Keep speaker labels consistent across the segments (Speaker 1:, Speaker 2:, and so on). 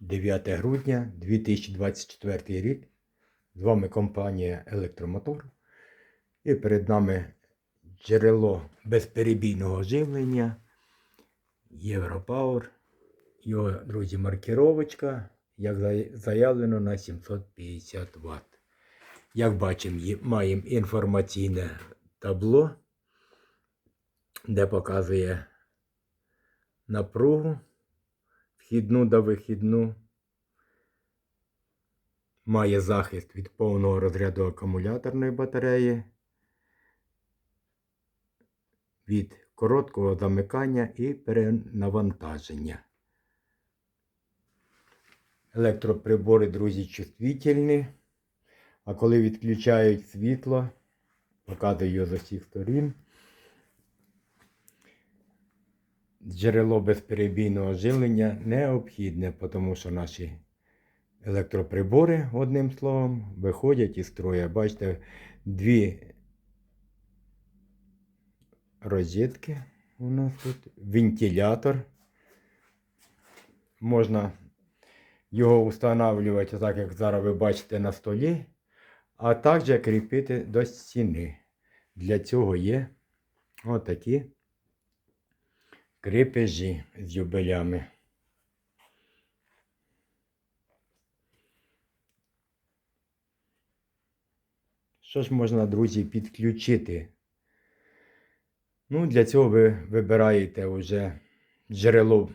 Speaker 1: 9 грудня 2024 рік. З вами компанія Електромотор. І перед нами джерело безперебійного живлення Європауер. Його, друзі, маркіровочка, як заявлено, на 750 Вт. Як бачимо, маємо інформаційне табло, де показує напругу вхідну та вихідну. Має захист від повного розряду акумуляторної батареї, від короткого замикання і перенавантаження. Електроприбори, друзі, чувствительні. А коли відключають світло, показую його з усіх сторін. Джерело безперебійного живлення необхідне, тому що наші електроприбори, одним словом, виходять із строя. Бачите, дві розетки у нас тут, вентилятор. Можна його встановлювати, так як зараз ви бачите на столі, а також кріпити до стіни. Для цього є отакі крепежі з юбелями. Що ж можна, друзі, підключити? Ну, для цього ви вибираєте вже джерело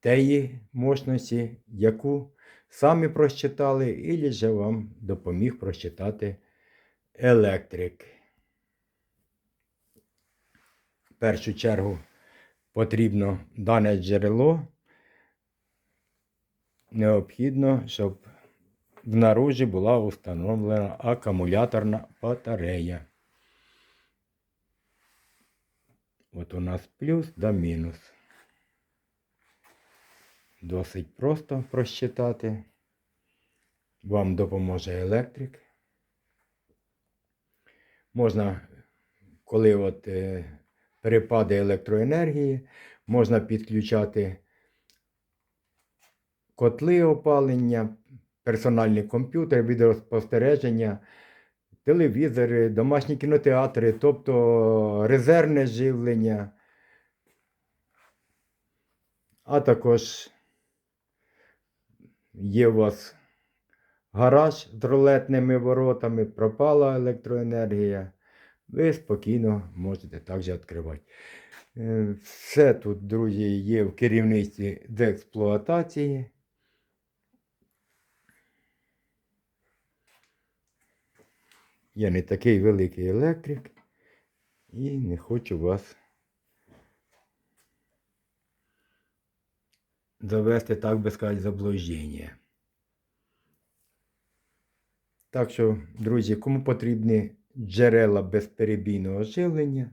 Speaker 1: тієї мощності, яку самі просчитали, і же вам допоміг просчитати електрик. В першу чергу потрібно дане джерело. Необхідно, щоб в наружі була встановлена акумуляторна батарея. От у нас плюс да мінус. Досить просто просчитати. Вам допоможе електрик. Можна, коли от е, перепади електроенергії, можна підключати котли опалення, персональні комп'ютери, відеоспостереження, телевізори, домашні кінотеатри, тобто резервне живлення, а також є у вас гараж з рулетними воротами, пропала електроенергія. Ви спокійно можете також відкривати. Е, Все тут, друзі, є в керівництві з експлуатації. Я не такий великий електрик і не хочу вас завести, так би сказати, заблуждення. Так що, друзі, кому потрібні джерела безперебійного живлення,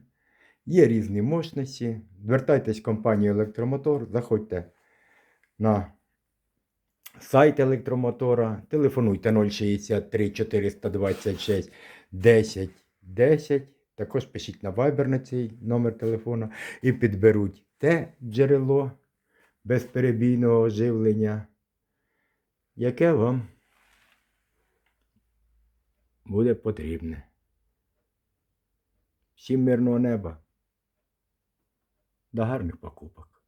Speaker 1: є різні мощності. Звертайтесь в компанію Електромотор, заходьте на сайт електромотора, телефонуйте 063 426 10 10. Також пишіть на Viber на цей номер телефона і підберуть те джерело безперебійного живлення, яке вам буде потрібне. Всім мирного неба. До гарних покупок.